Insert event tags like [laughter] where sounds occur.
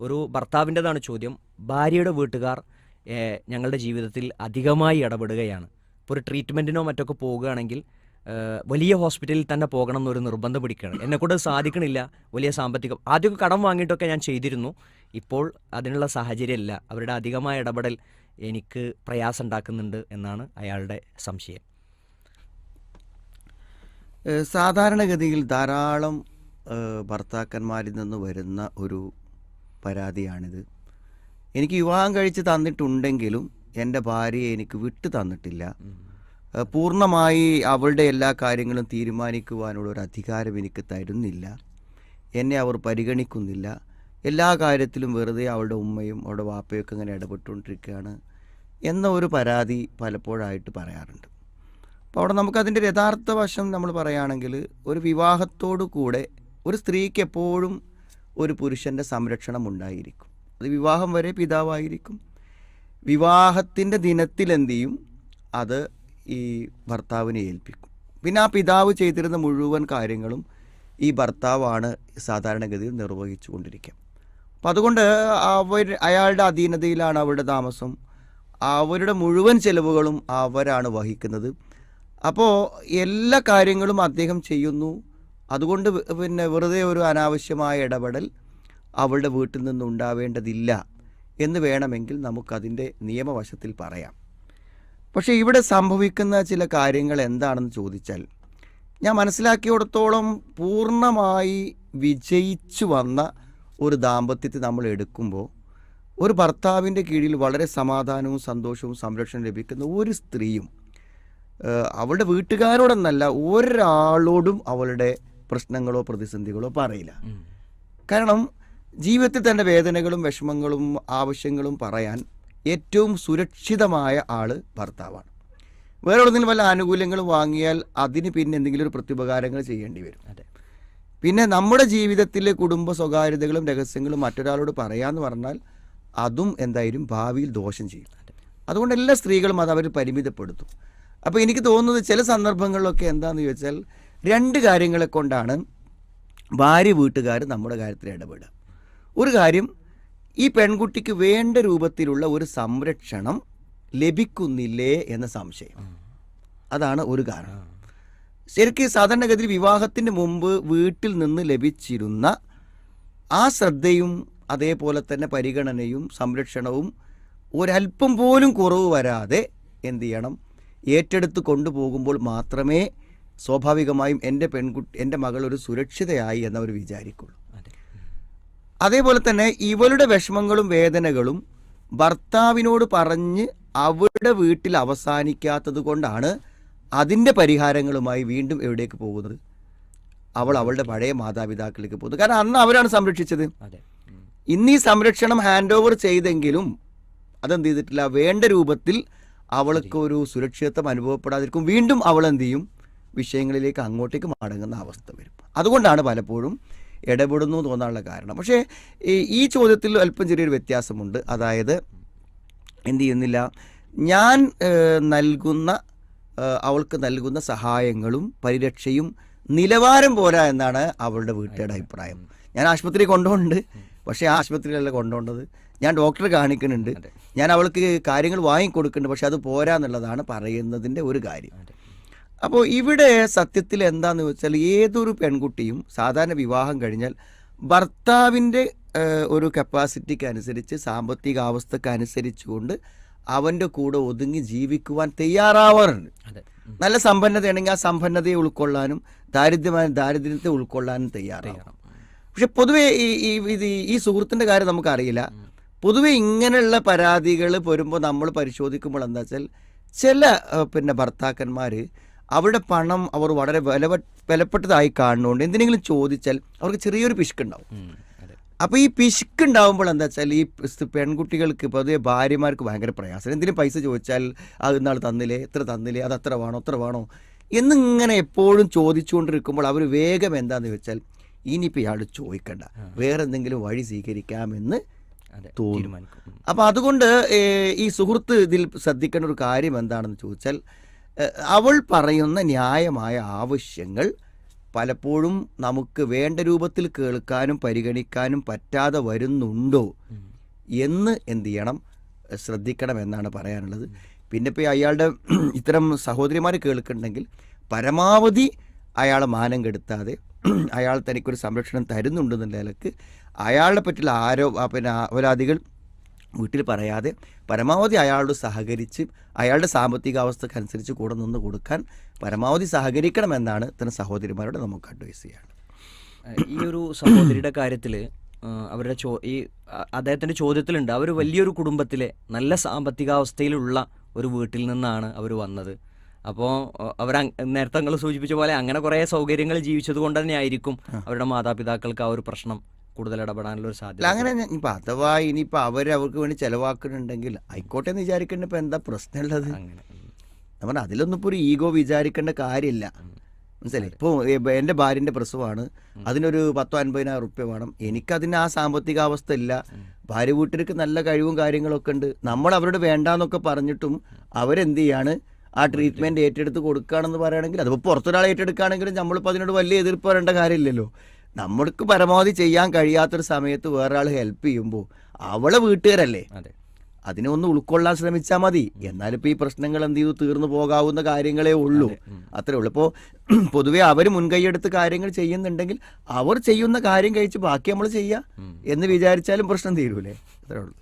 ഒരു ഭർത്താവിന്റെതാണ് ചോദ്യം. ഭാര്യയുടെ വീട്ടുകാർ ഞങ്ങളുടെ ജീവിതത്തിൽ അധികമായി ഇടപെടുകയാണ്. ഇപ്പോൾ ഒരു ട്രീറ്റ്മെന്റിനോ മറ്റൊക്കെ പോവുകയാണെങ്കിൽ വലിയ ഹോസ്പിറ്റലിൽ തന്നെ പോകണം എന്നൊരു നിർബന്ധം പിടിക്കുകയാണ്. എന്നെക്കൊണ്ട് സാധിക്കണില്ല. വലിയ സാമ്പത്തികം ആദ്യമൊക്കെ കടം വാങ്ങിയിട്ടൊക്കെ ഞാൻ ചെയ്തിരുന്നു. ഇപ്പോൾ അതിനുള്ള സാഹചര്യമില്ല. അവരുടെ അധികമായ ഇടപെടൽ എനിക്ക് പ്രയാസം ഉണ്ടാക്കുന്നുണ്ട് എന്നാണ് അയാളുടെ സംശയം. സാധാരണഗതിയിൽ ധാരാളം ഭർത്താക്കന്മാരിൽ നിന്ന് വരുന്ന ഒരു പരാതിയാണിത്. എനിക്ക് വിവാഹം കഴിച്ച് തന്നിട്ടുണ്ടെങ്കിലും എന്റെ ഭാര്യയെ എനിക്ക് വിട്ടു തന്നിട്ടില്ല. പൂർണമായി അവളുടെ എല്ലാ കാര്യങ്ങളും തീരുമാനിക്കുവാനുള്ള ഒരു അധികാരം എനിക്ക് തരുന്നില്ല. എന്നെ അവർ പരിഗണിക്കുന്നില്ല. എല്ലാ കാര്യത്തിലും വെറുതെ അവളുടെ ഉമ്മയും അവളുടെ വാപ്പയൊക്കെ ഇങ്ങനെ ഇടപെട്ടുകൊണ്ടിരിക്കുകയാണ് എന്ന ഒരു പരാതി പലപ്പോഴായിട്ട് പറയാറുണ്ട്. അപ്പോൾ അവിടെ നമുക്കതിന്റെ യഥാർത്ഥ വശം നമ്മൾ പറയുകയാണെങ്കിൽ ഒരു വിവാഹത്തോടു കൂടെ ഒരു സ്ത്രീക്ക് എപ്പോഴും ഒരു പുരുഷന്റെ സംരക്ഷണം ഉണ്ടായിരിക്കും അത് വിവാഹം വരെ പിതാവായിരിക്കും. വിവാഹത്തിന്റെ ദിനത്തിൽ എന്ത് ചെയ്യും അത് ഈ ഭർത്താവിനെ ഏൽപ്പിക്കും. പിന്നെ ആ പിതാവ് ചെയ്തിരുന്ന മുഴുവൻ കാര്യങ്ങളും ഈ ഭർത്താവാണ് സാധാരണഗതിയിൽ നിർവഹിച്ചു കൊണ്ടിരിക്കുക അപ്പം അതുകൊണ്ട് അവർ അയാളുടെ അധീനതയിലാണ് അവരുടെ താമസം. അവരുടെ മുഴുവൻ ചെലവുകളും അവരാണ് വഹിക്കുന്നത്. അപ്പോൾ എല്ലാ കാര്യങ്ങളും അദ്ദേഹം ചെയ്യുന്നു. അതുകൊണ്ട് പിന്നെ വെറുതെ ഒരു അനാവശ്യമായ ഇടപെടൽ അവളുടെ വീട്ടിൽ നിന്ന് ഉണ്ടാവേണ്ടതില്ല എന്ന് വേണമെങ്കിൽ നമുക്കതിന്റെ നിയമവശത്തിൽ പറയാം. പക്ഷേ ഇവിടെ സംഭവിക്കുന്ന ചില കാര്യങ്ങൾ എന്താണെന്ന് ചോദിച്ചാൽ ഞാൻ മനസ്സിലാക്കിയിടത്തോളം പൂർണമായി വിജയിച്ചു വന്ന ഒരു ദാമ്പത്യത്തെ നമ്മൾ എടുക്കുമ്പോൾ ഒരു ഭർത്താവിന്റെ കീഴിൽ വളരെ സമാധാനവും സന്തോഷവും സംരക്ഷണം ലഭിക്കുന്ന ഒരു സ്ത്രീയും അവളുടെ വീട്ടുകാരോടൊന്നല്ല ഒരാളോടും അവളുടെ പ്രശ്നങ്ങളോ പ്രതിസന്ധികളോ പറയില്ല. കാരണം ജീവിതത്തിൽ തന്റെ വേദനകളും വിഷമങ്ങളും ആവശ്യങ്ങളും പറയാൻ ഏറ്റവും സുരക്ഷിതമായ ആൾ ഭർത്താവാണ്. വേറെ എവിടെന്നെങ്കിലും വല്ല ആനുകൂല്യങ്ങളും വാങ്ങിയാൽ അതിന് പിന്നെ എന്തെങ്കിലും ഒരു പ്രത്യുപകാരങ്ങൾ ചെയ്യേണ്ടി വരും. അതെ. പിന്നെ നമ്മുടെ ജീവിതത്തിലെ കുടുംബ സ്വകാര്യതകളും രഹസ്യങ്ങളും മറ്റൊരാളോട് പറയാന്ന് പറഞ്ഞാൽ അതും എന്തായാലും ഭാവിയിൽ ദോഷം ചെയ്യും. അതുകൊണ്ട് എല്ലാ സ്ത്രീകളും അത് അവർ പരിമിതപ്പെടുത്തും. അപ്പോൾ എനിക്ക് തോന്നുന്നത് ചില സന്ദർഭങ്ങളിലൊക്കെ എന്താണെന്ന് ചോദിച്ചാൽ രണ്ട് കാര്യങ്ങളെ കൊണ്ടാണ് ഭാര്യ വീട്ടുകാർ നമ്മുടെ കാര്യത്തിൽ ഇടപെടുക. ഒരു കാര്യം ഈ പെൺകുട്ടിക്ക് വേണ്ട രൂപത്തിലുള്ള ഒരു സംരക്ഷണം ലഭിക്കുന്നില്ലേ എന്ന സംശയം. അതാണ് ഒരു കാരണം. ശരിക്കും സാധാരണഗതിയിൽ വിവാഹത്തിന് മുമ്പ് വീട്ടിൽ നിന്ന് ലഭിച്ചിരുന്ന ആ ശ്രദ്ധയും അതേപോലെ തന്നെ പരിഗണനയും സംരക്ഷണവും ഒരല്പം പോലും കുറവ് വരാതെ എന്തു ചെയ്യണം? ഏറ്റെടുത്ത് കൊണ്ടുപോകുമ്പോൾ മാത്രമേ സ്വാഭാവികമായും എന്റെ പെൺകുട്ടി എന്റെ മകൾ ഒരു സുരക്ഷിതയായി എന്നവർ വിചാരിക്കുള്ളൂ. അതേപോലെ തന്നെ ഇവളുടെ വിഷമങ്ങളും വേദനകളും ഭർത്താവിനോട് പറഞ്ഞ് അവളുടെ വീട്ടിൽ അവസാനിക്കാത്തത് കൊണ്ടാണ് അതിന്റെ പരിഹാരങ്ങളുമായി വീണ്ടും എവിടേക്ക് പോകുന്നത്? അവൾ അവളുടെ പഴയ മാതാപിതാക്കളിലേക്ക് പോകുന്നത്. കാരണം അന്ന് അവരാണ് സംരക്ഷിച്ചത്. ഇന്ന് ഈ സംരക്ഷണം ഹാൻഡ് ഓവർ ചെയ്തെങ്കിലും അതെന്ത് ചെയ്തിട്ടില്ല? വേണ്ട രൂപത്തിൽ അവൾക്ക് ഒരു സുരക്ഷിതത്വം അനുഭവപ്പെടാതിരിക്കും. വീണ്ടും അവൾ എന്ത് ചെയ്യും? വിഷയങ്ങളിലേക്ക് അങ്ങോട്ടേക്ക് മടങ്ങുന്ന അവസ്ഥ വരും. അതുകൊണ്ടാണ് പലപ്പോഴും ഇടപെടുന്നു തോന്നാനുള്ള കാരണം. പക്ഷേ ഈ- ചോദ്യത്തിൽ അല്പം ചെറിയൊരു വ്യത്യാസമുണ്ട്. അതായത് എന്തു ചെയ്യുന്നില്ല? ഞാൻ നൽകുന്ന അവൾക്ക് നൽകുന്ന സഹായങ്ങളും പരിരക്ഷയും നിലവാരം പോരാ എന്നാണ് അവളുടെ വീട്ടുകാരുടെ അഭിപ്രായം. ഞാൻ ആശുപത്രി കൊണ്ടുപോകുന്നുണ്ട്. പക്ഷേ ആ ആശുപത്രിയിലല്ല കൊണ്ടുപോകേണ്ടത് ഞാൻ ഡോക്ടറെ കാണിക്കുന്നുണ്ട്. ഞാൻ അവൾക്ക് കാര്യങ്ങൾ വാങ്ങിക്കൊടുക്കുന്നുണ്ട്. പക്ഷെ അത് പോരാ എന്നുള്ളതാണ് പറയുന്നതിന്റെ ഒരു കാര്യം. അപ്പോൾ ഇവിടെ സത്യത്തിൽ എന്താന്ന് വെച്ചാൽ ഏതൊരു പെൺകുട്ടിയും സാധാരണ വിവാഹം കഴിഞ്ഞാൽ ഭർത്താവിന്റെ ഒരു കപ്പാസിറ്റിക്ക് അനുസരിച്ച് സാമ്പത്തിക അവസ്ഥക്ക് അനുസരിച്ചുകൊണ്ട് അവന്റെ കൂടെ ഒതുങ്ങി ജീവിക്കുവാൻ തയ്യാറാവാറുണ്ട്. നല്ല സമ്പന്നതയാണെങ്കിൽ ആ സമ്പന്നതയെ ഉൾക്കൊള്ളാനും ദാരിദ്ര്യമായ ദാരിദ്ര്യത്തെ ഉൾക്കൊള്ളാനും തയ്യാറാണ് പക്ഷെ പൊതുവെ ഈ ഈ ഇത് ഈ സുഹൃത്തിന്റെ കാര്യം നമുക്കറിയില്ല. പൊതുവെ ഇങ്ങനെയുള്ള പരാതികൾ വരുമ്പോൾ നമ്മൾ പരിശോധിക്കുമ്പോൾ എന്താ വെച്ചാൽ ചില പിന്നെ ഭർത്താക്കന്മാർ അവരുടെ പണം അവർ വളരെ വില വിലപ്പെട്ടതായി കാണുന്നുണ്ട് എന്തിനെങ്കിലും ചോദിച്ചാൽ അവർക്ക് ചെറിയൊരു പിശുക്കുണ്ടാവും. ഉണ്ടാവും അപ്പോൾ ഈ പിശുക്കുണ്ടാവുമ്പോൾ എന്താ വെച്ചാൽ ഈ പെൺകുട്ടികൾക്ക് പൊതുവെ ഭാര്യമാർക്ക് ഭയങ്കര പ്രയാസം. എന്തിനും പൈസ ചോദിച്ചാൽ അത് ഇന്നാൾ തന്നില്ലേ എത്ര തന്നില്ലേ അത് അത്ര വേണോ അത്ര വേണോ എന്നിങ്ങനെ എപ്പോഴും ചോദിച്ചുകൊണ്ടിരിക്കുമ്പോൾ അവർ വേഗം എന്താണെന്ന് വെച്ചാൽ ഇനിയിപ്പോൾ ഇയാൾ ചോദിക്കണ്ട. വേറെ എന്തെങ്കിലും വഴി സ്വീകരിക്കാമെന്ന് തോന്നുമാനിക്കും തോന്നും. അപ്പോൾ അതുകൊണ്ട് ഈ സുഹൃത്ത് ഇതിൽ ശ്രദ്ധിക്കേണ്ട ഒരു കാര്യം എന്താണെന്ന് ചോദിച്ചാൽ അവൾ പറയുന്ന ന്യായമായ ആവശ്യങ്ങൾ പലപ്പോഴും നമുക്ക് വേണ്ട രൂപത്തിൽ കേൾക്കാനും പരിഗണിക്കാനും പറ്റാതെ വരുന്നുണ്ടോ എന്ന് എന്ത് ചെയ്യണം? ശ്രദ്ധിക്കണം എന്നാണ് പറയാനുള്ളത്. പിന്നെ ഇപ്പോൾ അയാളുടെ [clears throat] ഇത്തരം സഹോദരിമാർ കേൾക്കുന്നുണ്ടെങ്കിൽ പരമാവധി അയാൾ മാനം കെടുത്താതെ [clears throat] അയാൾ തനിക്കൊരു സംരക്ഷണം തരുന്നുണ്ടെന്നുള്ള നിലയ്ക്ക് അയാളെ പറ്റിയുള്ള ആരോ പിന്നെ അപരാധികൾ വീട്ടിൽ പറയാതെ പരമാവധി അയാളോട് സഹകരിച്ച് അയാളുടെ സാമ്പത്തിക അവസ്ഥക്കനുസരിച്ച് കൂടെ നിന്ന് കൊടുക്കാൻ പരമാവധി സഹകരിക്കണമെന്നാണ് ഇത്തരം സഹോദരിമാരോട് നമുക്ക് അഡ്വൈസ് ചെയ്യാണ് ഈ ഒരു സഹോദരിയുടെ കാര്യത്തിൽ അവരുടെ ചോ ഈ അദ്ദേഹത്തിന്റെ ചോദ്യത്തിലുണ്ട്. അവർ വലിയൊരു കുടുംബത്തിലെ നല്ല സാമ്പത്തികാവസ്ഥയിലുള്ള ഒരു വീട്ടിൽ നിന്നാണ് അവർ വന്നത്. അപ്പോൾ അവർ നേരത്തെ നിങ്ങൾ സൂചിപ്പിച്ച പോലെ അങ്ങനെ കുറേ സൗകര്യങ്ങൾ ജീവിച്ചത് കൊണ്ട് തന്നെ ആയിരിക്കും അവരുടെ മാതാപിതാക്കൾക്ക് ആ ഒരു പ്രശ്നം കൂടുതൽ ഇടപെടാനുള്ള ഒരു സാധ്യത അങ്ങനെ ഇപ്പം അഥവാ ഇനിയിപ്പോൾ അവർ അവർക്ക് വേണ്ടി ചെലവാക്കുന്നുണ്ടെങ്കിൽ ആയിക്കോട്ടെ എന്ന് വിചാരിക്കേണ്ട ഇപ്പം എന്താ പ്രശ്നമുള്ളത്? അങ്ങനെ. നമ്മൾ അതിലൊന്നും ഇപ്പോൾ ഒരു ഈഗോ വിചാരിക്കേണ്ട കാര്യമില്ല. മനസ്സിലായി? ഇപ്പോൾ എന്റെ ഭാര്യന്റെ പ്രസവമാണ് അതിനൊരു പത്തോ അൻപതിനായിരം റുപ്യ വേണം. എനിക്കതിന് ആ സാമ്പത്തിക അവസ്ഥ ഇല്ല ഭാര്യ വീട്ടിലേക്ക് നല്ല കഴിവും കാര്യങ്ങളൊക്കെ ഉണ്ട്. നമ്മൾ അവരോട് വേണ്ടാന്നൊക്കെ പറഞ്ഞിട്ടും അവരെന്ത് ചെയ്യാണ്? ആ ട്രീറ്റ്മെന്റ് ഏറ്റെടുത്ത് കൊടുക്കുകയാണെന്ന് പറയുകയാണെങ്കിൽ അതിപ്പോൾ പുറത്തൊരാൾ ഏറ്റെടുക്കുകയാണെങ്കിലും നമ്മളിപ്പോൾ അതിനോട് വലിയ എതിർപ്പ് വരേണ്ട കാര്യമില്ലല്ലോ. നമ്മൾക്ക് പരമാവധി ചെയ്യാൻ കഴിയാത്തൊരു സമയത്ത് വേറൊരാൾ ഹെൽപ്പ് ചെയ്യുമ്പോൾ അവളെ വീട്ടുകാരല്ലേ? അതെ. അതിനെ ഒന്ന് ഉൾക്കൊള്ളാൻ ശ്രമിച്ചാൽ മതി. എന്നാലിപ്പോൾ ഈ പ്രശ്നങ്ങൾ എന്ത് ചെയ്തു? തീർന്നു പോകാവുന്ന കാര്യങ്ങളേ ഉള്ളൂ. അത്രേ ഉള്ളൂ. ഇപ്പോൾ [clears throat] പൊതുവേ അവർ മുൻകൈയെടുത്ത് കാര്യങ്ങൾ ചെയ്യുന്നുണ്ടെങ്കിൽ അവർ ചെയ്യുന്ന കാര്യം കഴിച്ച് ബാക്കി നമ്മൾ ചെയ്യുക എന്ന് വിചാരിച്ചാലും പ്രശ്നം തീരൂലേ? അത്രേ ഉള്ളൂ.